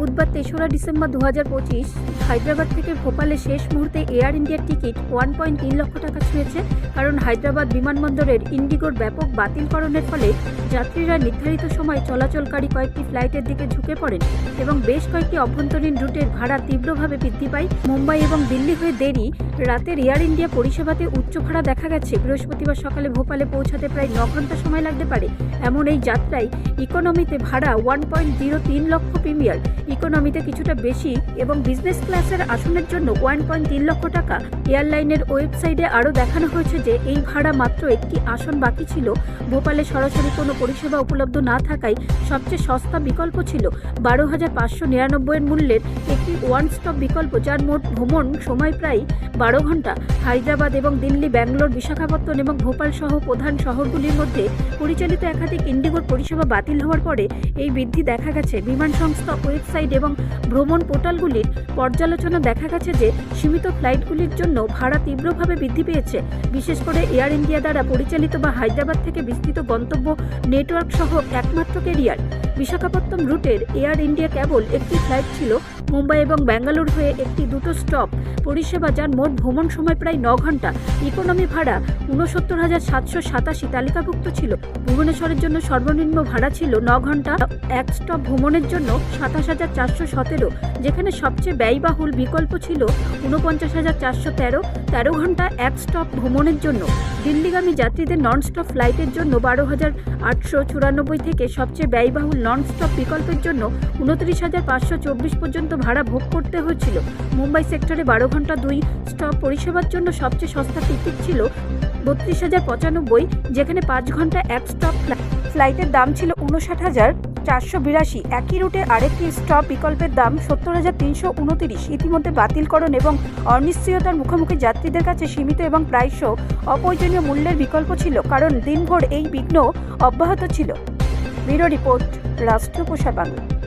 বুধবার তেসরা ডিসেম্বর দু হাজার পঁচিশ হায়দ্রাবাদ থেকে ভোপালে শেষ মুহূর্তে এয়ার ইন্ডিয়ার টিকিট ওয়ান পয়েন্ট তিন লক্ষ টাকা ছুঁয়েছে, কারণ হায়দ্রাবাদ বিমানবন্দরের ইন্ডিগোর ব্যাপক বাতিলকরণের ফলে যাত্রীরা নির্ধারিত সময় চলাচলকারী কয়েকটি ফ্লাইটের দিকে ঝুঁকে পড়েন এবং বেশ কয়েকটি অভ্যন্তরীণ রুটের ভাড়া তীব্রভাবে বৃদ্ধি পায়। মুম্বাই এবং দিল্লি হয়ে দেরি রাতের এয়ার ইন্ডিয়া পরিষেবাতে উচ্চ ভাড়া দেখা গেছে। বৃহস্পতিবার সকালে ভোপালে পৌঁছাতে প্রায় ন ঘণ্টা সময় লাগতে পারে। এমন এই যাত্রায় ইকোনমিতে ভাড়া ওয়ান পয়েন্ট জিরো তিন লক্ষ প্রিমিয়ার। ইকোনমিতে কিছুটা বেশি এবং বিজনেস ক্লাসের আসনের জন্য ওয়ান পয়েন্ট তিন লক্ষ টাকা। এয়ারলাইনের ওয়েবসাইটে আরও দেখানো হয়েছে যে, এই ভাড়া মাত্র একটি আসন বাকি ছিল। ভোপালে সরাসরি কোনো পরিষেবা উপলব্ধ না থাকায় সবচেয়ে সস্তা বিকল্প ছিল। বারো হাজার পাঁচশো নিরানব্বইয়ের মূল্যের একটি ওয়ান স্টপ বিকল্প যার মোট ভ্রমণ সময় প্রায় বারো ঘণ্টা। হায়দ্রাবাদ এবং দিল্লি, ব্যাঙ্গালোর বিশাখাপত্তন এবং ভোপাল সহ প্রধান শহরগুলির মধ্যে পরিচালিত একাধিক ইন্ডিগোর পরিষেবা বাতিল হওয়ার পরে এই বৃদ্ধি দেখা গেছে। বিমান সংস্থা ওয়েবসাইট এবং ভ্রমণ পোর্টালগুলির পর্যালোচনা দেখা গেছে যে সীমিত ফ্লাইটগুলির জন্য ভাড়া তীব্রভাবে বৃদ্ধি পেয়েছে। বিশেষ করে এয়ার ইন্ডিয়া দ্বারা পরিচালিত বা হায়দ্রাবাদ থেকে বিস্তৃত গন্তব্য নেটওয়ার্ক সহ একমাত্র কেরিয়ার বিশাখাপত্তনম রুটের এয়ার ইন্ডিয়া কেবল একটি ফ্লাইট ছিল মুম্বাই এবং ব্যাঙ্গালোর হয়ে একটি দুটো স্টপ। পরিষেবা যার মোট ভ্রমণ সময় প্রায় ন ঘণ্টা। ইকোনমি ভাড়া উনসত্তর হাজার সাতশো সাতাশি তালিকাভুক্ত ছিল। ভুবনেশ্বরের জন্য সর্বনিম্ন ভাড়া ছিল ন ঘণ্টা। এক স্টপ ভ্রমণের জন্য সাতাশ হাজার চারশো সতেরো, যেখানে সবচেয়ে ব্যয়বাহুল বিকল্প ছিল উনপঞ্চাশ হাজার চারশো তেরো তেরো ঘণ্টা এক স্টপ ভ্রমণের জন্য। দিল্লিগামী যাত্রীদের নন স্টপ ফ্লাইটের জন্য বারো হাজার আটশো চুরানব্বই থেকে সবচেয়ে ব্যয়বহুল নন স্টপ বিকল্পের জন্য উনত্রিশ হাজার পাঁচশো চব্বিশ পর্যন্ত ভাড়া ভোগ করতে হয়েছিল। মুম্বাই সেক্টরে বারো ঘণ্টা দুই স্টপ পরিষেবার জন্য সবচেয়ে সস্তা টিকিট ছিল বত্রিশ হাজার পঁচানব্বই, যেখানে পাঁচ ঘণ্টা এক স্টপ ফ্লাইটের দাম ছিল উনষাট হাজার চারশো বিরাশি। একই রুটে আরেকটি স্টপ বিকল্পের দাম সত্তর হাজার তিনশো উনতিরিশ। ইতিমধ্যে বাতিলকরণ এবং অনিশ্চয়তার মুখোমুখি যাত্রীদের কাছে সীমিত এবং প্রায়শ অপ্রয়োজনীয় মূল্যের বিকল্প ছিল, কারণ দিনভর এই বিঘ্ন অব্যাহত ছিল। ব্যুরো রিপোর্ট রাষ্ট্রীয় প্রসার বাংলা।